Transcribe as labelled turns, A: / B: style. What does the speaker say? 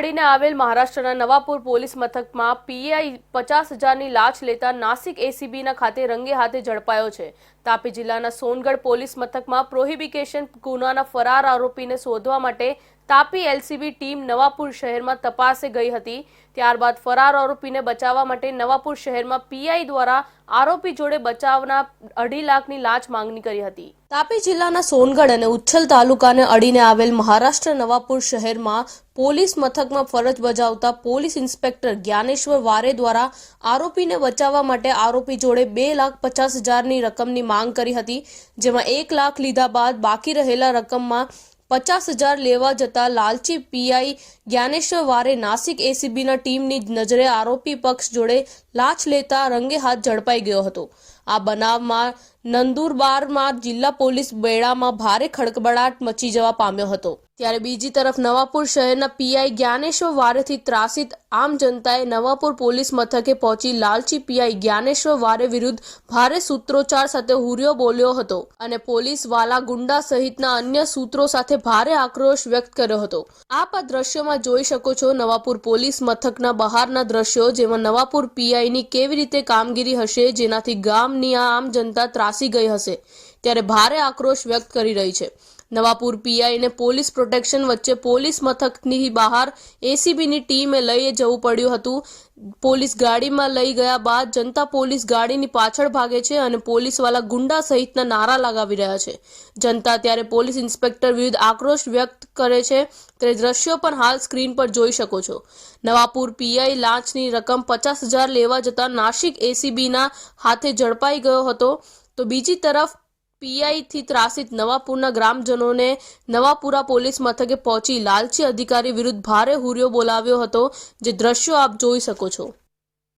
A: અડીને આવેલ મહારાષ્ટ્રના નવાપુર પોલીસ મથકમાં પીઆઈ પચાસ હજારની લાંચ લેતા નાસિક એસીબીના ખાતે રંગે હાથે ઝડપાયો છે. તાપી જિલ્લાના સોનગઢ પોલીસ મથકમાં પ્રોહિબિકેશન ગુનાના ફરાર આરોપીને શોધવા માટે તાપી એલસીબી ટીમ નવાપુર શહેરમાં તપાસે ગઈ હતી. ત્યારબાદ ફરાર આરોપીને બચાવવા માટે નવાપુર શહેરમાં પીઆઈ દ્વારા આરોપી જોડે બચાવના અઢી લાખની લાંચ માંગણી કરી હતી. તાપી જિલ્લાના સોનગઢ અને ઉચ્છલ તાલુકાને અડીને આવેલ મહારાષ્ટ્ર નવાપુર શહેરમાં પોલીસ મથકમાં ફરજ બજાવતા પોલીસ ઇન્સ્પેક્ટર જ્ઞાનેશ્વર વારે દ્વારા આરોપીને બચાવવા માટે આરોપી જોડે બે લાખ પચાસ હજારની રકમની માંગ કરી હતી, જેમાં એક લાખ લીધા બાદ બાકી રહેલા રકમમાં પચાસ હજાર લેવા જતા લાલચી પીઆઈ જ્ઞાનેશ્વર વારે નાસિક એસીબીના ટીમની નજરે આરોપી પક્ષ જોડે લાંચ લેતા રંગે હાથ ઝડપાઈ ગયો હતો. આ બનાવમાં નંદુરબારમાં જિલ્લા પોલીસ બેડામાં ભારે ખડકબડાટ મચી જવા પામ્યો હતો. ત્યારે બીજી તરફ નવાપુર શહેરના પીઆઈ જ્ઞાનેશ્વર વારેથી ત્રાસિત આમ જનતાએ નવાપુર પોલીસ મથકે પહોંચી લાલચી પીઆઈ જ્ઞાનેશ્વર વારે વિરુદ્ધ ભારે સૂત્રોચ્ચાર સાથે હુર્યો બોલ્યો હતો અને પોલીસ વાલા ગુંડા સહિતના અન્ય સૂત્રો સાથે ભારે આક્રોશ વ્યક્ત કર્યો હતો. આપ આ દ્રશ્યોમાં જોઈ શકો છો નવાપુર પોલીસ મથકના બહારના દ્રશ્યો જેમાં નવાપુર પીઆઈની કેવી રીતે કામગીરી હશે જેનાથી ગામની આ આમ જનતા ત્રાસી ગઈ હશે. ત્યારે ભારે આક્રોશ વ્યક્ત કરી રહી છે. નવાપુર પીઆઈને પોલીસ પ્રોટેક્શન વચ્ચે પોલીસ મથકની બહાર એસીબીની ટીમે લઈ જવું પડ્યું હતું. પોલીસ ગાડીમાં લઈ ગયા બાદ જનતા પોલીસ ગાડીની પાછળ ભાગે છે અને પોલીસવાલા ગુંડા સહિતના નારા લગાવી રહ્યા છે. જનતા ત્યારે પોલીસ ઇન્સ્પેક્ટર વિરુદ્ધ આક્રોશ વ્યક્ત કરે છે. તે દ્રશ્યો પણ હાલ સ્ક્રીન પર જોઈ શકો છો. નવાપુર પીઆઈ લાંચની રકમ પચાસ હજાર લેવા જતા નાસિક એસીબીના હાથે ઝડપાઈ ગયો હતો. તો બીજી તરફ પીઆઈથી ત્રાસિત નવાપુરના ગ્રામજનોને નવાપુરા પોલીસ મથકે પહોંચી લાલચી અધિકારી વિરુદ્ધ ભારે હુરિયો બોલાવ્યો હતો, જે દ્રશ્યો આપ જોઈ શકો છો.